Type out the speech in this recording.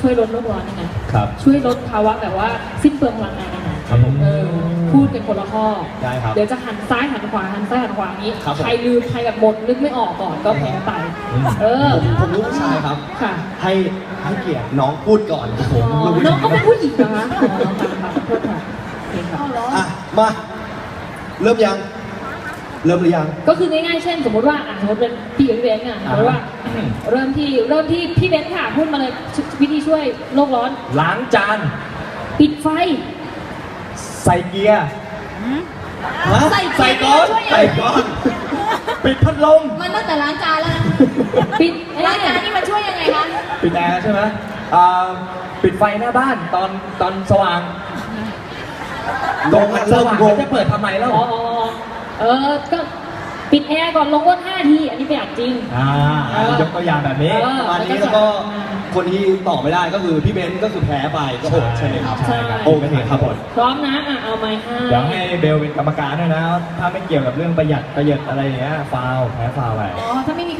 ช่วยลดโลกร้อนยังไงครับ ช่วยลดภาวะแบบว่าสิ้นเปลืองพลังงานอาหารครับผมเออพูดกันคนละข้อได้ครับเดี๋ยวจะหันซ้ายหันขวาหันซ้ายหันขวานี้ครับผม ใครลืมใครแบบหมดนึกไม่ออกก่อนก็แพ้ไปอืมเออผมผมรู้ผู้ชายครับ ค่ะให้ให้เกียรติน้องพูดก่อนผมอ๋อรู้ผู้หน้ญิองงก็เป็นผู้หญิงเหรอคะอ๋อน้องค่ะค่ะขอโทษค่ะโอเคค่ะ อะมา เริ่มยัง เริ่มหรือยัง ก็คือง่ายๆ เช่น สมมติว่าอะสมมติเป็นพี่กับพี่เบนซ์อะสมมติว่าอืมเริ่มที่เริ่มที่พี่เบนซ์ค่ะพูดมาเลยวิธีช่วยโลกร้อน ล้างจาน ปิดไฟ ใส่เกียร์ฮะใส่ใส่ก้อนช่วยยังไงใส่ก้อนปิดพัดลม มันตั้งแต่ล้างจานแล้วนะปิดล้างจานนี่มันช่วยยังไงคะปิดแอร์ใช่ไหมอ่าปิดไฟหน้าบ้านตอนตอนสว่างลงมันเริ่สมว่างงมันงจะเปิดทำไมแล้ว อ๋ออ๋ออ๋อ เออ ก็ปิดแอร์ก่อนลงรถ5ที อันนี้ประหยัดจริง อ่าเออยกตัวอย่างแบบนี้เออประมาณนี้แล้วก็คนที่ตอบไม่ได้ก็คือพี่เบนซ์ก็คือแพ้ไปก็อดใช่ไหมครับใช่ โอเคครับผมพร้อมนะอะเอาไม้ห้าเดี๋ยวให้เบลเป็นกรรมการด้วยนะ ถ้าไม่เกี่ยวกับเรื่องประหยัดประหยัดอะไรอย่างเงี้ยฟาวล์แพ้ฟาวล์ไป อ๋อ ถ้าไม่มี